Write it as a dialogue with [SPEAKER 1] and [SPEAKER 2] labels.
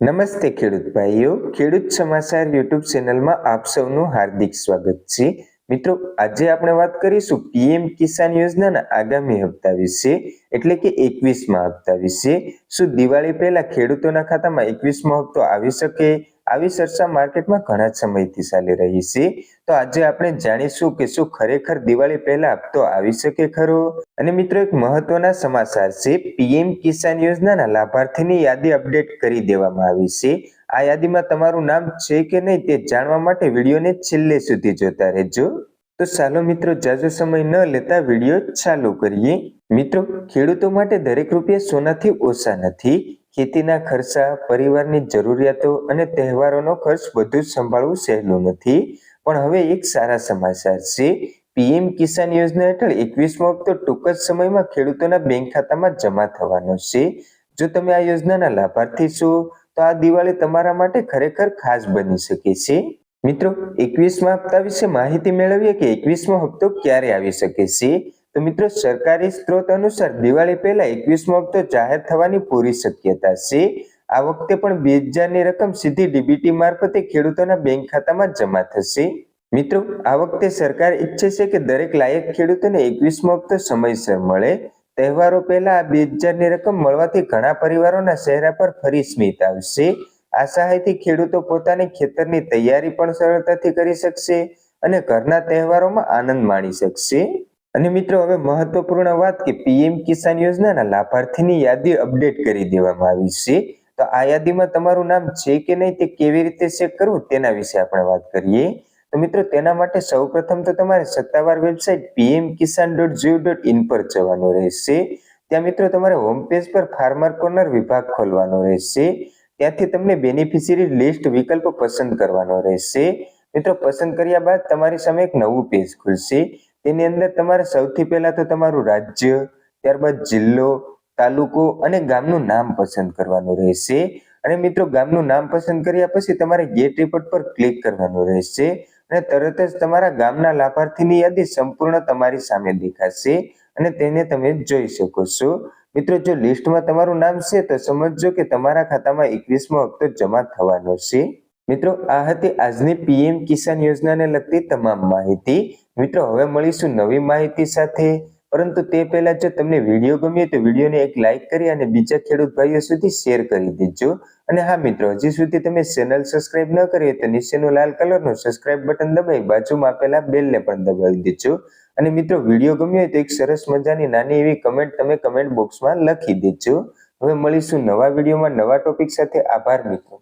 [SPEAKER 1] નમસ્તે ખેડૂત ભાઈઓ, ખેડૂત સમાચાર યુટ્યુબ ચેનલમાં આપ સૌનું હાર્દિક સ્વાગત છે. મિત્રો, આજે આપણે વાત કરીશું પીએમ કિસાન યોજનાના આગામી હપ્તા વિશે, એટલે કે એકવીસમા હપ્તા વિશે. શું દિવાળી પહેલા ખેડૂતોના ખાતામાં એકવીસમો હપ્તો આવી શકે? આવી ચર્ચા માર્કેટમાં ઘણા સમયથી ચાલી રહી છે. તો આજે આપણે જાણીશું કે શું ખરેખર દિવાળી પહેલા હપ્તો આવી શકે ખરો? અને મિત્રો, એક મહત્વના સમાચાર છે. પીએમ કિસાન યોજનાના લાભાર્થીની યાદી અપડેટ કરી દેવામાં આવી છે. આ યાદીમાં તમારું નામ છે કે નહીં તે જાણવા માટે વિડીયોને છેલ્લે સુધી જોતા રહેજો. તો ચાલો મિત્રો, જાજો સમય ન લેતા વીડિયો ચાલુ કરીએ. મિત્રો, ખેડૂતો માટે દરેક રૂપિયા સોનાથી ઓછા નથી. ખેતીના ખર્ચા, પરિવારની જરૂરિયાતો અને તહેવારોનો ખર્ચ બધું જ સંભાળવું સહેલું નથી. પણ હવે એક સારા સમાચાર છે. પીએમ કિસાન યોજના હેઠળ એકવીસમો હપ્તો ટૂંક જ સમયમાં ખેડૂતોના બેંક ખાતામાં જમા થવાનો છે. જો તમે આ યોજનાના લાભાર્થી છો, તો આ દિવાળી તમારા માટે ખરેખર ખાસ બની શકે છે. મિત્રો, એકવીસમા હપ્તા વિશે માહિતી મેળવીએ કે એકવીસમો હપ્તો ક્યારે આવી શકે છે? તો મિત્રો, સરકારી સ્ત્રોત અનુસાર દિવાળી પહેલા એકવીસમો હપ્તો જાહેર થવાની પૂરી શક્યતા છે. આ વખતે પણ બે હજારની રકમ સીધી ડીબીટી મારફતે ખેડૂતોના બેંક ખાતામાં જમા થશે. મિત્રો, આ વખતે સરકાર ઈચ્છે છે કે દરેક લાયક ખેડૂતોને એકવીસમો હપ્તો સમયસર મળે. તહેવારો પહેલા આ બે હજારની રકમ મળવાથી ઘણા પરિવારોના ચહેરા પર ફરી સ્મિત આવશે. આ સહાયથી ખેડૂતો પોતાની ખેતરની તૈયારી પણ સરળતાથી કરી શકશે અને ઘરના તહેવારોમાં આનંદ માણી શકશે. અને મિત્રો, હવે મહત્વપૂર્ણ વાત કે પીએમ કિસાન યોજનાના લાભાર્થીની યાદી અપડેટ કરી દેવામાં આવી છે. તો આ યાદીમાં તમારું નામ છે કે નહીં તે કેવી રીતે ચેક કરવું તેના વિશે આપણે વાત કરીએ. તો મિત્રો, તેના માટે સૌપ્રથમ તો તમારે સત્તાવાર website PM Kisan dot gov dot in પર જવાનું રહેશે. ત્યાં મિત્રો, તમારે હોમ પેજ પર ફાર્મર કોર્નર વિભાગ ખોલવાનો રહેશે. ત્યાંથી તમને બેનિફિશિયરી લિસ્ટ વિકલ્પ પસંદ કરવાનો રહેશે. મિત્રો, પસંદ કર્યા બાદ તમારી સામે એક નવું પેજ ખુલશે. તેની અંદર તમારે સૌથી પહેલા તો તમારું રાજ્ય, ત્યારબાદ જિલ્લો, તાલુકો અને ગામનું નામ પસંદ કરવાનું રહેશે. અને મિત્રો, ગામનું નામ પસંદ કર્યા પછી તમારે ગેટ રિપોર્ટ પર ક્લિક કરવાનું રહેશે અને તરત જ તમારા ગામના લાભાર્થીની યાદી સંપૂર્ણ તમારી સામે દેખાશે અને તેને તમે જોઈ શકો છો. મિત્રો, જો લિસ્ટમાં તમારું નામ છે, તો સમજજો કે તમારા ખાતામાં એકવીસમો હપ્તો જમા થવાનો છે. મિત્રો, આ હતી આજની પીએમ કિસાન યોજનાને લગતી તમામ માહિતી. મિત્રો, હવે મળીશું નવી માહિતી સાથે. પરંતુ તે પહેલા જો તમને વીડિયો ગમ્યો તો વિડીયોને એક લાઈક કરી અને બીજા ખેડૂત ભાઈઓ સુધી શેર કરી દેજો. અને હા, મિત્રો, હજી સુધી તમે ચેનલ સબસ્ક્રાઇબ ન કરી તો નીચેનું લાલ કલરનું સબસ્ક્રાઇબ બટન દબાવી બાજુમાં આપેલા બેલને પણ દબાવી દેજો. અને મિત્રો, વીડિયો ગમ્યો હોય તો એક સરસ મજાની નાની એવી કમેન્ટ તમે કમેન્ટ બોક્સમાં લખી દેજો. હવે મળીશું નવા વિડીયોમાં નવા ટોપિક સાથે. આભાર, મિત્રો.